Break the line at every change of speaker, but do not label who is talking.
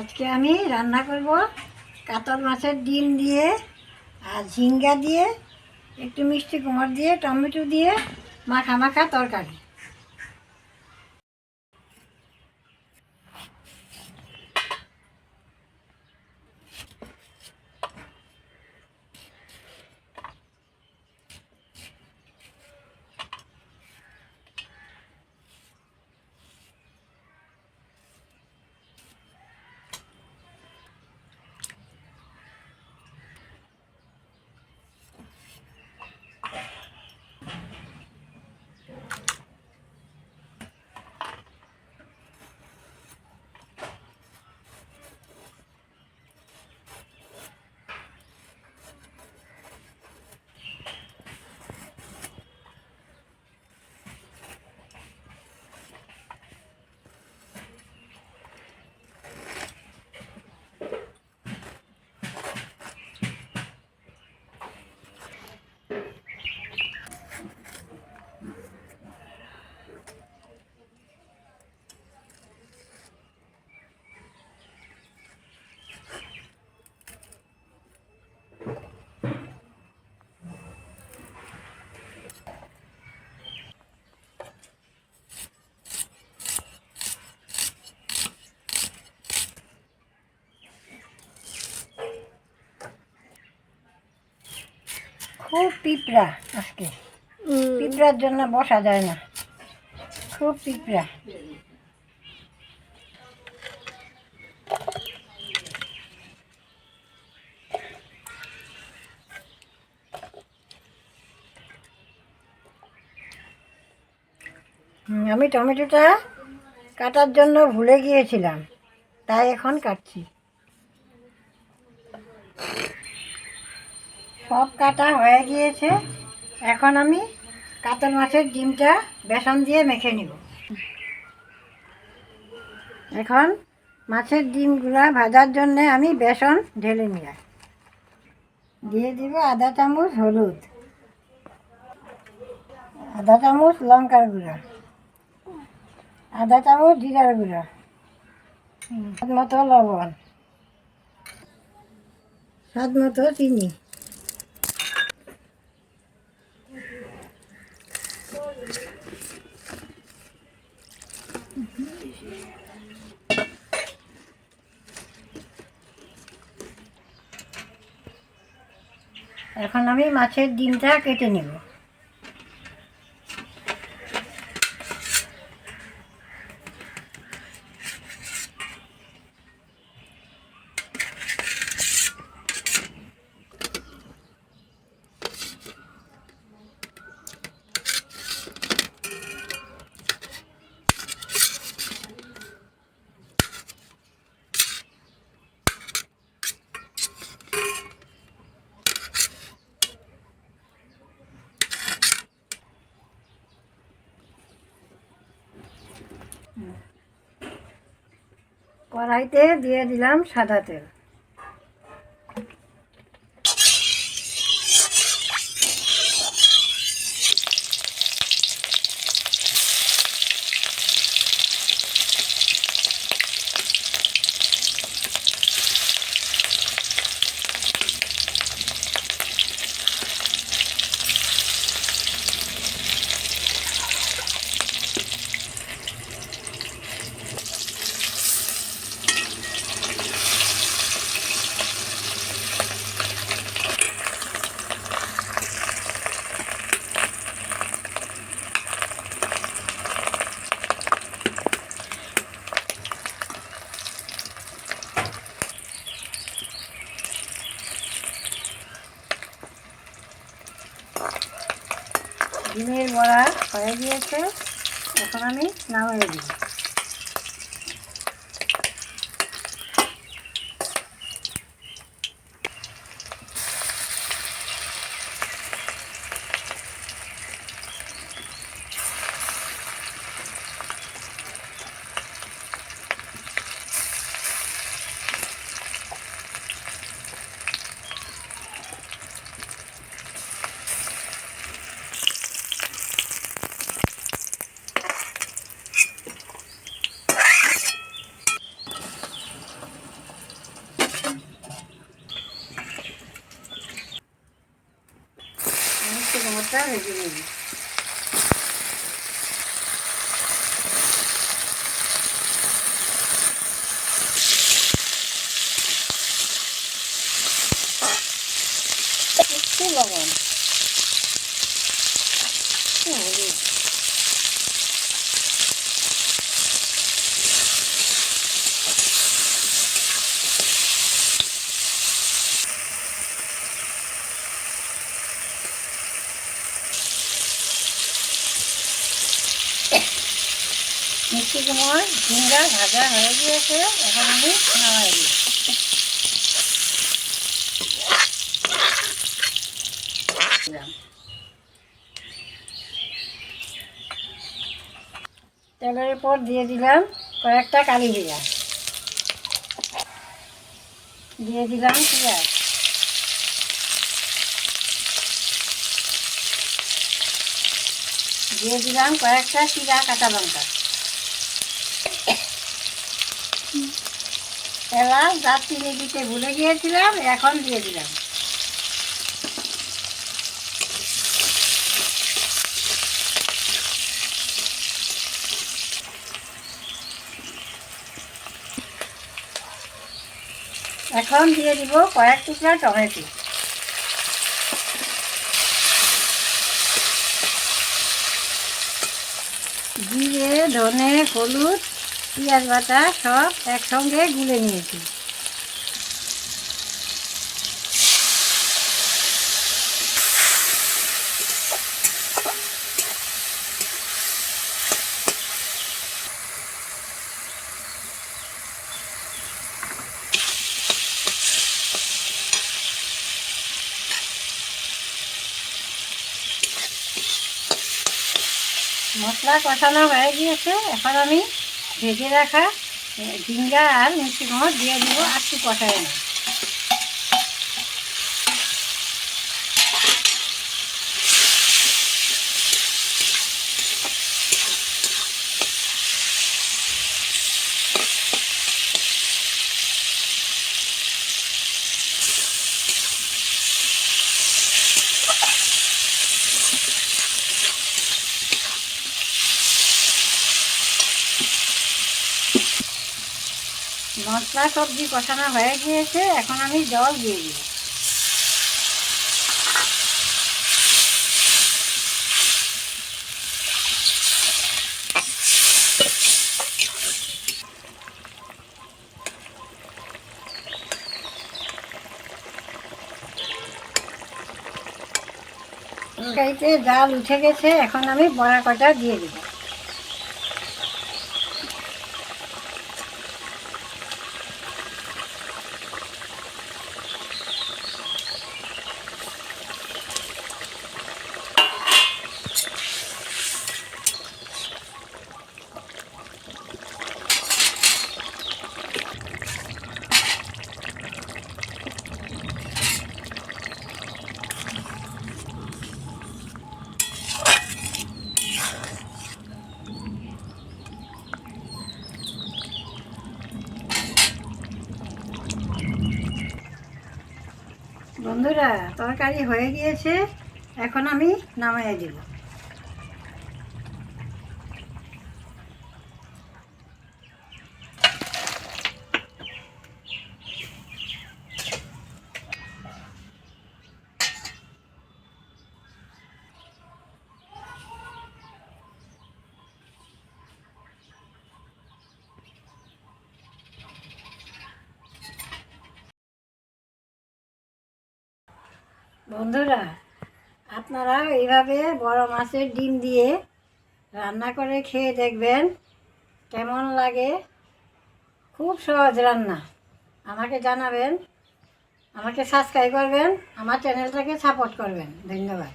আজকে আমি রান্না করব কাতল মাছের ডিম দিয়ে আর ঝিঙ্গা দিয়ে, একটু মিষ্টি কুমড় দিয়ে, টমেটো দিয়ে মাখা মাখা তরকারি। খুব পিঁপড়া আজকে। পিঁপড়ার জন্য বসা যায় না। খুব পিঁপড়া। আমি টমেটোটা কাটার জন্য ভুলে গিয়েছিলাম, তাই এখন কাটছি। সব কাটা হয়ে গিয়েছে। এখন আমি কাতল মাছের ডিমটা বেসন দিয়ে মেখে নিব। এখন মাছের ডিমগুলা ভাজার জন্য আমি বেসন ঢেলে নিলাম। দিয়ে দিব আধা চামচ, হলুদ। আধা চামচ, লঙ্কার গুঁড়া। আধা চামচ, জিরার গুঁড়া। স্বাদ মতো লবণ। স্বাদ মতো চিনি। এখন আমি মাছের ডিমটা কেটে নেব। কড়াইতে দিয়ে দিলাম সাদা তেল ডিমের বড়া হয়ে গিয়েছে এখন আমি নামিয়ে দিই 三十斤鱼。মিষ্টি কুমড় ঝিঙ্গা ভাজা হয়ে গিয়েছে, এখন আমি নামাই দিই তেলের উপর দিয়ে দিলাম কয়েকটা কালি জিরা। দিয়ে দিলাম পেঁয়াজ। দিয়ে দিলাম কয়েকটা চিরা কাঁচা লঙ্কা। এলাচ, দারচিনি দিতে ভুলে গিয়েছিলাম, এখন দিয়ে দিলাম। এখন দিয়ে দিব কয়েক টুকরা টমেটো। দিয়ে ধনে, হলুদ পেঁয়াজ বাটা সব একসঙ্গে গুলে নিয়েছি। মশলা কষানো হয়ে গিয়েছে এখন আমি ভেজে রাখা ঝিঙ্গা আর মিষ্টি কুমড়ো দিয়ে দেবো আর একটু কষায়। নেব মশলা সবজি কষানো হয়ে গিয়েছে, এখন আমি জল দিয়ে তরকারিতে জাল উঠে গেছে, এখন আমি বড়া কটা দিয়ে দিব। বন্ধুরা তরকারি হয়ে গিয়েছে এখন আমি নামাইয়া দিব। বন্ধুরা, আপনারা এইভাবে বড় মাছের ডিম দিয়ে রান্না করে খেয়ে দেখবেন কেমন লাগে। খুব সহজ রান্না। আমাকে জানাবেন, আমাকে সাবস্ক্রাইব করবেন, আমার চ্যানেলটাকে সাপোর্ট করবেন। ধন্যবাদ।